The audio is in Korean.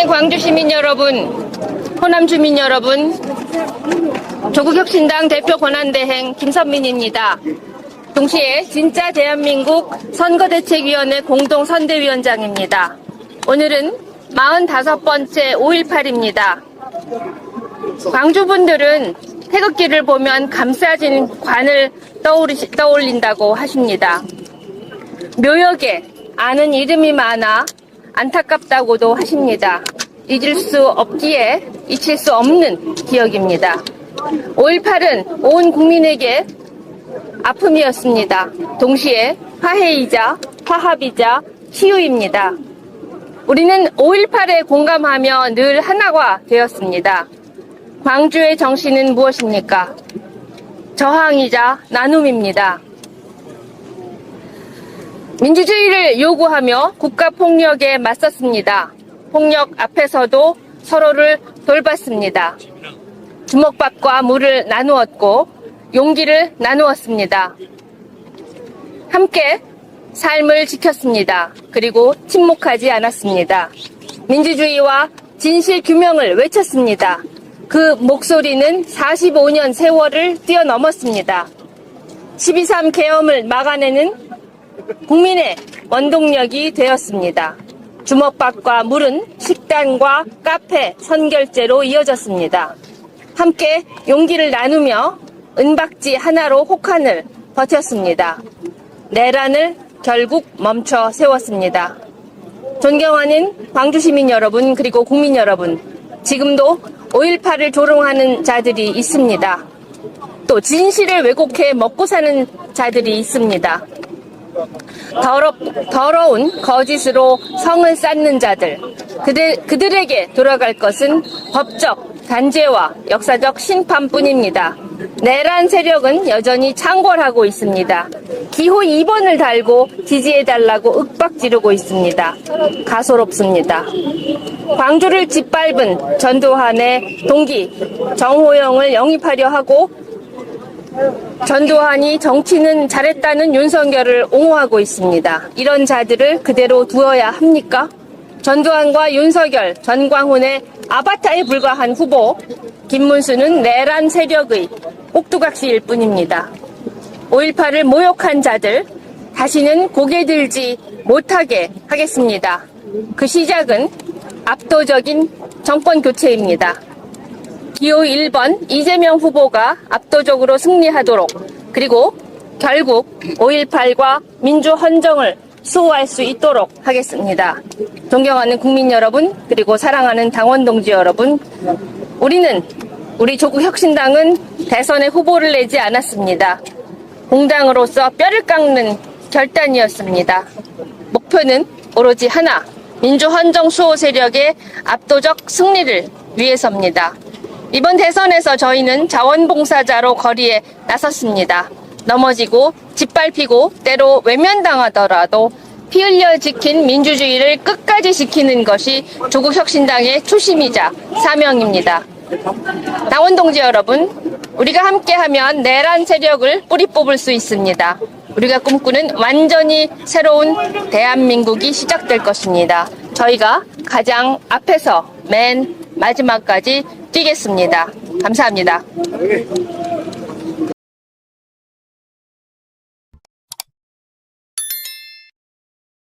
존경하는 광주 시민 여러분, 호남 주민 여러분, 조국혁신당 대표 권한대행 김선민입니다. 동시에 진짜 대한민국 선거대책위원회 공동선대위원장입니다. 오늘은 45번째 5.18입니다. 광주분들은 태극기를 보면 감싸진 관을 떠올린다고 하십니다. 묘역에 아는 이름이 많아 안타깝다고도 하십니다. 잊을 수 없기에 잊힐 수 없는 기억입니다. 5.18은 온 국민에게 아픔이었습니다. 동시에 화해이자 화합이자 치유입니다. 우리는 5.18에 공감하며 늘 하나가 되었습니다. 광주의 정신은 무엇입니까? 저항이자 나눔입니다. 민주주의를 요구하며 국가폭력에 맞섰습니다. 폭력 앞에서도 서로를 돌봤습니다. 주먹밥과 물을 나누었고 용기를 나누었습니다. 함께 삶을 지켰습니다. 그리고 침묵하지 않았습니다. 민주주의와 진실 규명을 외쳤습니다. 그 목소리는 45년 세월을 뛰어넘었습니다. 12.3 계엄을 막아내는 국민의 원동력이 되었습니다. 주먹밥과 물은 식단과 카페, 선결제로 이어졌습니다. 함께 용기를 나누며 은박지 하나로 혹한을 버텼습니다. 내란을 결국 멈춰 세웠습니다. 존경하는 광주 시민 여러분 그리고 국민 여러분, 지금도 5.18을 조롱하는 자들이 있습니다. 또 진실을 왜곡해 먹고 사는 자들이 있습니다. 더럽, 더러운 거짓으로 성을 쌓는 자들, 그들, 그들에게 돌아갈 것은 법적 단죄와 역사적 심판뿐입니다. 내란 세력은 여전히 창궐하고 있습니다. 기호 2번을 달고 지지해달라고 윽박 지르고 있습니다. 가소롭습니다. 광주를 짓밟은 전두환의 동기 정호영을 영입하려 하고 전두환이 정치는 잘했다는 윤석열을 옹호하고 있습니다. 이런 자들을 그대로 두어야 합니까? 전두환과 윤석열, 전광훈의 아바타에 불과한 후보, 김문수는 내란 세력의 꼭두각시일 뿐입니다. 5.18을 모욕한 자들, 다시는 고개 들지 못하게 하겠습니다. 그 시작은 압도적인 정권 교체입니다. 기호 1번 이재명 후보가 압도적으로 승리하도록 그리고 결국 5.18과 민주 헌정을 수호할 수 있도록 하겠습니다. 존경하는 국민 여러분 그리고 사랑하는 당원 동지 여러분 우리는 우리 조국 혁신당은 대선에 후보를 내지 않았습니다. 공당으로서 뼈를 깎는 결단이었습니다. 목표는 오로지 하나 민주 헌정 수호 세력의 압도적 승리를 위해서입니다. 이번 대선에서 저희는 자원봉사자로 거리에 나섰습니다. 넘어지고 짓밟히고 때로 외면당하더라도 피 흘려 지킨 민주주의를 끝까지 지키는 것이 조국 혁신당의 초심이자 사명입니다. 당원 동지 여러분, 우리가 함께하면 내란 세력을 뿌리 뽑을 수 있습니다. 우리가 꿈꾸는 완전히 새로운 대한민국이 시작될 것입니다. 저희가 가장 앞에서 맨 마지막까지 뛰겠습니다. 감사합니다.